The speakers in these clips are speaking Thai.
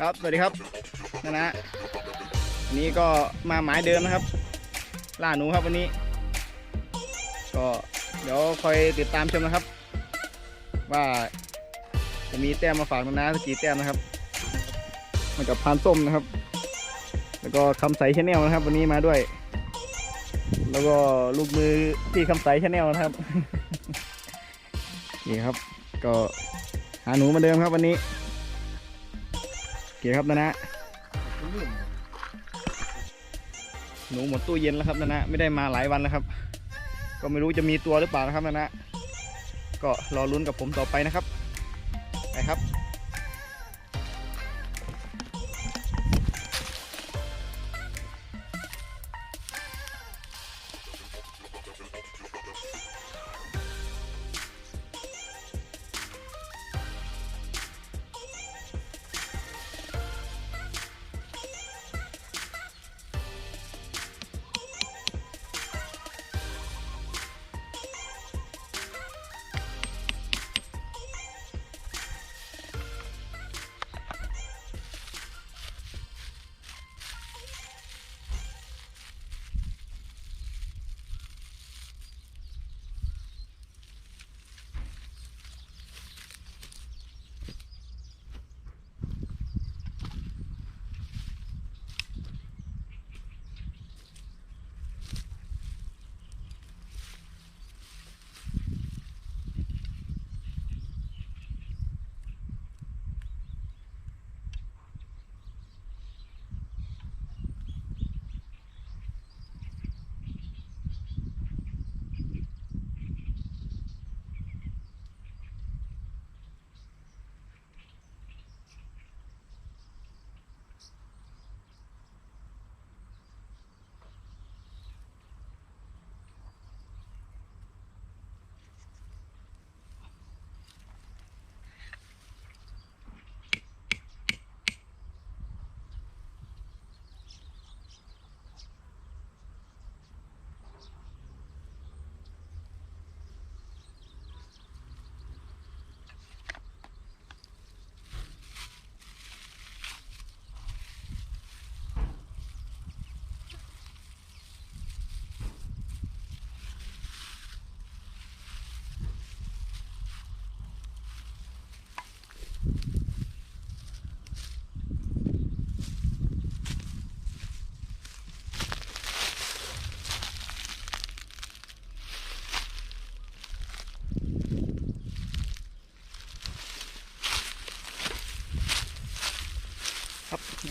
ครับ สวัสดีครับนะนะวันนี้ก็มาหมายเดิมนะครับ ล่าหนูครับวันนี้ ก็เดี๋ยวคอยติดตามชมนะครับ ว่าจะมีแต้มมาฝากนะนะสักกี่แต้มนะครับมากับพานส้มนะครับ แล้วก็คำใสชาแนลนะครับ วันนี้มาด้วย แล้วก็ลูกมือที่คำใสชาแนลนะครับนี่ครับ ก็หาหนูมาเดิมครับวันนี้ เคครับนะนะหนูหมดตู้เย็นแล้วครับนะนะไม่ได้มาหลายวันแล้วครับ ก็ไม่รู้จะมีตัวหรือเปล่านะครับนะนะก็รอลุ้นกับผมต่อไปนะครับไปครับ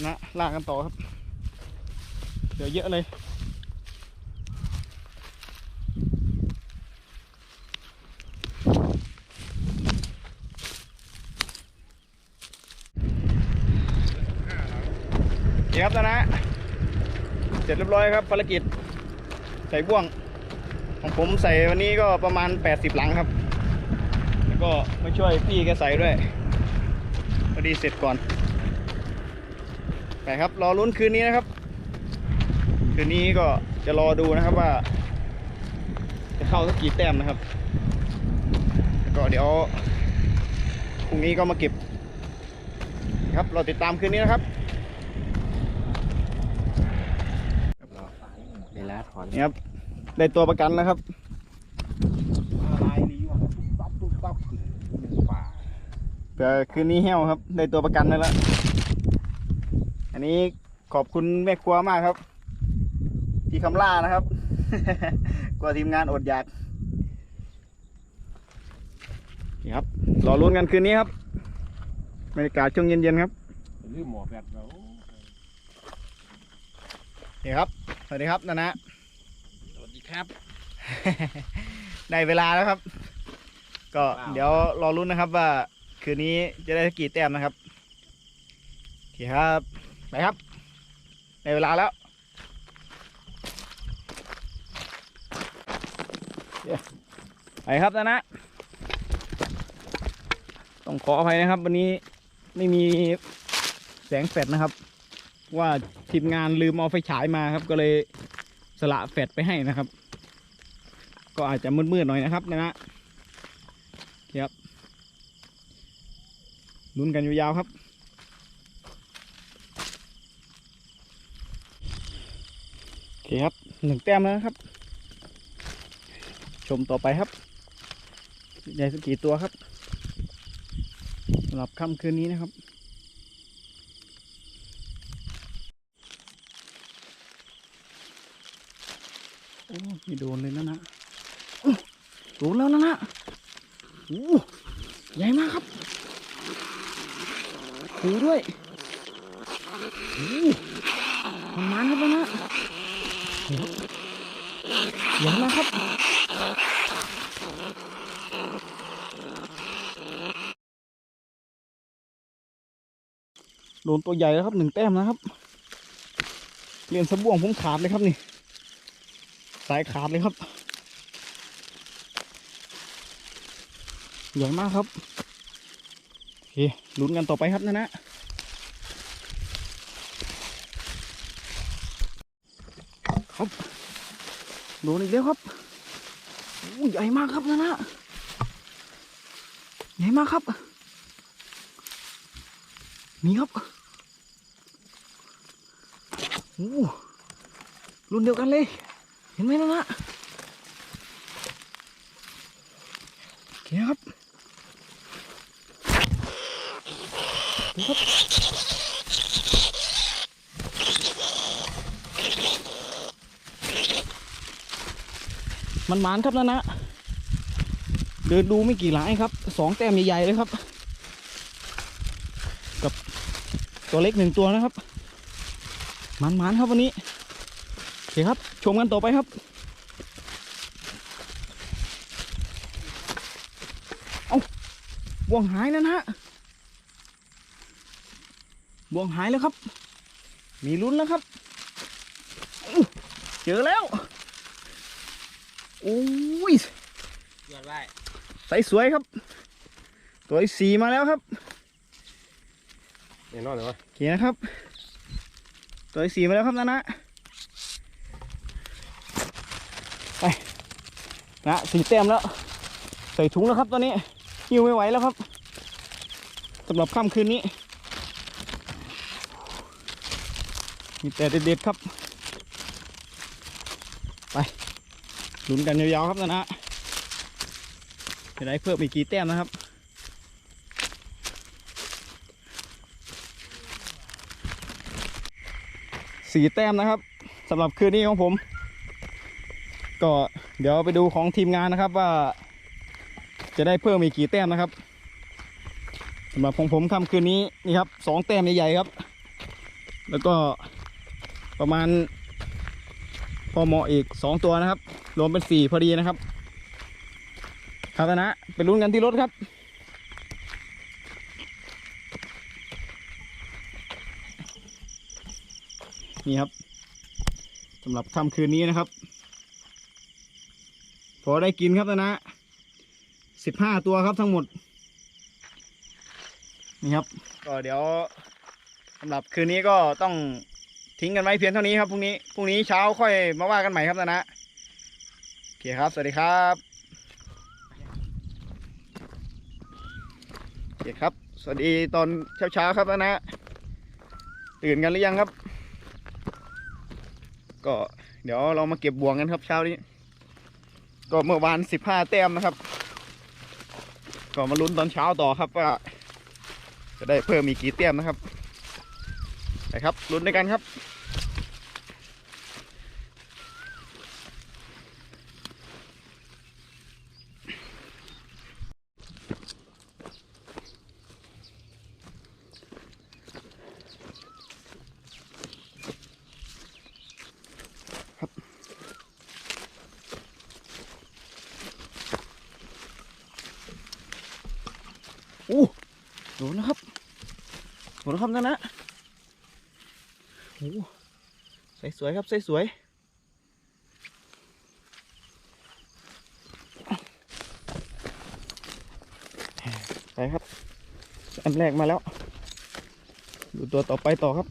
นะลากกันต่อครับ เดี๋ยวเยอะเลยเดี๋ยวครับนะนะ เสร็จเรียบร้อยครับภารกิจ ใส่บ่วง ของผมใส่วันนี้ก็ประมาณ 80 หลังครับ แล้วก็มาช่วยพี่แกใส่ด้วยพอดีเสร็จก่อน ไปครับ รอลุ้นคืนนี้นะครับ คืนนี้ก็จะรอดูนะครับว่า จะเข้าสักกี่แต้มนะครับ ก็เดี๋ยวพรุ่งนี้ก็มาเก็บ ครับเราติดตามคืนนี้นะครับเวลาถอนนี่ครับได้ตัวประกันแล้วครับลายนี้ว่าตุ๊บตับตุ๊บตับป่าเผื่อคืนนี้เหี้ยวครับ ได้ตัวประกันได้แล้ว อันนี้ขอบคุณแม่ครัวมากครับ ที่คำล่านะครับกลัวทีมงานอดอยากนี่ครับรอลุ้นกันคืนนี้ครับบรรยากาศช่วงเย็นๆครับลืมหมอแบตแล้วนี่ครับ สวัสดีครับนะนะสวัสดีครับ ได้เวลาแล้วครับ ก็ว้าวเดี๋ยวรอรุ้นนะครับว่าคืนนี้จะได้กี่แต้มนะครับโอเคครับ ไปครับได้เวลาแล้วไปครับนะนะต้องขออภัยนะครับ วันนี้ไม่มีแสงแฟลชนะครับ ว่าทีมงานลืมเอาไฟฉายมาครับ ก็เลยสละแฟลชไปให้นะครับ ก็อาจจะมืดๆหน่อยนะครับนะนะครับลุ้นกันยาวๆครับ เคครับหนึ่งแต้มแล้วครับ ชมต่อไปครับใหญ่สักกี่ตัวครับสำหรับค่ำคืนนี้นะครับโอ้ไม่โดนเลยนะนะโดนแล้วนะนะโอ้ใหญ่มากครับหูด้วยโอ้มันมันครับนะ นะใหญ่มครับ โดนตัวใหญ่แล้วครับหนึ่งแต้มนะครับเรียนสะบ่วงผมขาดเลยครับนี่ สายขาดเลยครับ ใหญ่มากครับ โอเคลุ้นกันต่อไปครับนะนะ ครับโดนอีกแล้วครับโอ้ใหญ่มากครับนะนะใหญ่มากครับนี่ครับโอ้รุ่นเดียวกันเลย เห็นไหมนะนะโอเคครับครับ มันหมานครับนะนะ เดินดูไม่กี่หลายครับ สองแต้มใหญ่ๆเลยครับ กับตัวเล็กหนึ่งตัวนะครับมันๆครับวันนี้โอเคครับ ชมกันต่อไปครับ เอาบ่วงหายแล้วนะฮะบ่วงหายแล้วครับ มีลุ้นแล้วครับ เจอแล้ว อ้ยยอดไว้ใสสวยครับ ตัวที่สี่มาแล้วครับแน่นอนเลยวะโอเคนะครับ ตัวที่สี่มาแล้วครับนะนะไปนะสี่แต้มแล้ว ใส่ถุงแล้วครับตอนนี้หิวไม่ไหวแล้วครับสำหรับค่ำคืนนี้มีแต่เด็ดๆครับ ไป ลุ้นกันยาวๆครับนะนะจะได้เพิ่มอีกกี่แต้มนะครับสี่แต้มนะครับสำหรับคืนนี้ของผม ก็เดี๋ยวไปดูของทีมงานนะครับว่า จะได้เพิ่มอีกกี่แต้มนะครับสำหรับของผมค่ำคืนนี้นี่ครับสองแต้มใหญ่ๆครับ แล้วก็ประมาณ พอเหมาะอีกสองตัวนะครับ รวมเป็นสี่พอดีนะครับครับนะไปลุ้นกันที่รถครับ นี่ครับสำหรับค่ำคืนนี้นะครับ พอได้กินครับนะนะสิบห้าตัวครับทั้งหมด นี่ครับ ก็เดี๋ยวสำหรับคืนนี้ก็ต้อง ทิ้งกันไว้เพียงเท่านี้ครับพรุ่งนี้พรุ่งนี้เช้าค่อยมาว่ากันใหม่ครับนะนะโอเคครับ สวัสดีครับโอเคครับ สวัสดีตอนเช้าๆครับนะนะตื่นกันหรือยังครับ ก็เดี๋ยวเรามาเก็บบวงกันครับเช้านี้ ก็เมื่อวานสิบห้าแต้มนะครับ ก็มาลุ้นตอนเช้าต่อครับว่าจะได้เพิ่มอีกกี่แต้มนะครับไปครับลุ้นด้วยกันครับ อู้โดนนะครับดูนะครับนั่นนะโอ้ใส่สวยครับใส่สวยไปครับ อันแรกมาแล้ว ดูตัวต่อไปต่อครับ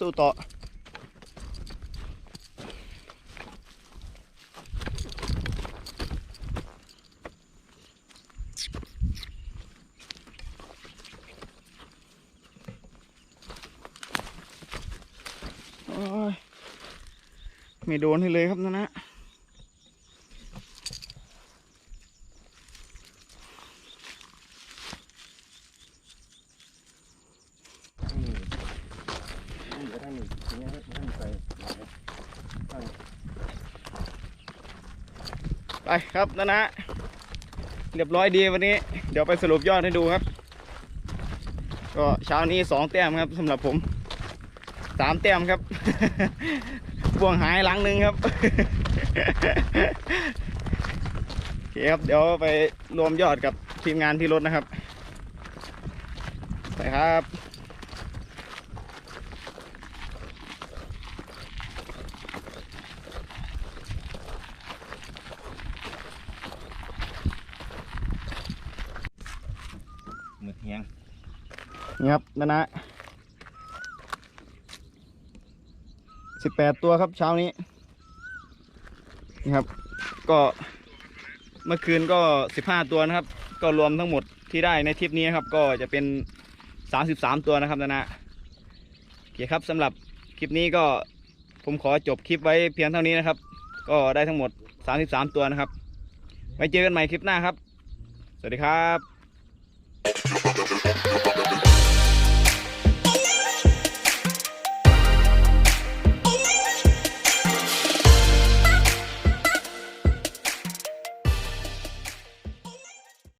สู้ต่อไม่โดนให้เลยครับนะนะ นี่นี่ก็ท่านนี่ทีนี้ท่านใส่หลาย ไปครับนะนะ เรียบร้อยดีวันนี้ เดี๋ยวไปสรุปยอดให้ดูครับ ก็เช้านี้สองแต้มครับสำหรับผมสามแต้มครับบ่วงหายหลังหนึ่งครับโอเคครับ เดี๋ยวไปรวมยอดกับทีมงานที่รถนะครับ ไปครับ มึกแห้งนี่ครับนะนะสิบแปดตัวครับเช้านี้ นี่ครับ ก็เมื่อคืนก็สิบห้าตัวนะครับ ก็รวมทั้งหมดที่ได้ในทริปนี้นะครับ ก็จะเป็นสามสิบสามตัวนะครับนะนะโอเคครับสำหรับคลิปนี้ก็ผมขอจบคลิปไว้เพียงเท่านี้นะครับ ก็ได้ทั้งหมดสามสิบสามตัวนะครับ ไว้เจอกันใหม่คลิปหน้าครับ สวัสดีครับ Thank you.